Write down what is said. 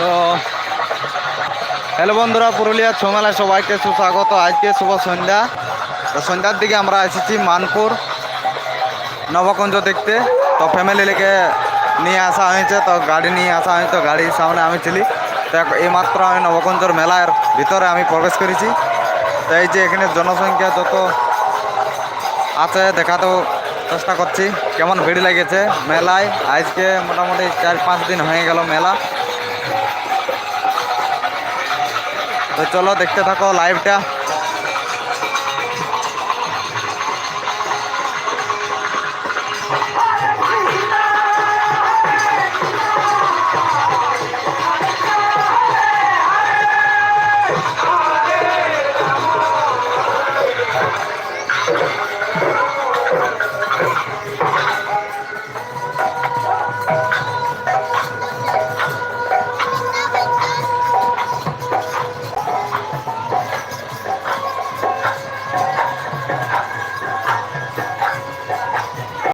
তো, হ্যালো বন্ধুরা, পুরুলিয়া ছমেলায় সবাইকে সুস্বাগত। আজকে শুভ সন্ধ্যা। তো সন্ধ্যার দিকে আমরা এসেছি মানপুর নবকুঞ্জ দেখতে। তো ফ্যামিলি লেগে নিয়ে আসা হয়েছে, তো গাড়ি নিয়ে আসা হয়েছে, তো গাড়ির সামনে আমি ছিলি। তো এইমাত্র আমি নবকুঞ্জর মেলার ভিতরে আমি প্রবেশ করেছি। তো এই যে এখানে জনসংখ্যা যত আছে, দেখাতেও চেষ্টা করছি। কেমন ভিড় লেগেছে মেলায়? আজকে মোটামুটি চার পাঁচ দিন হয়ে গেল মেলা। তো চলো দেখতে থাকো লাইভটা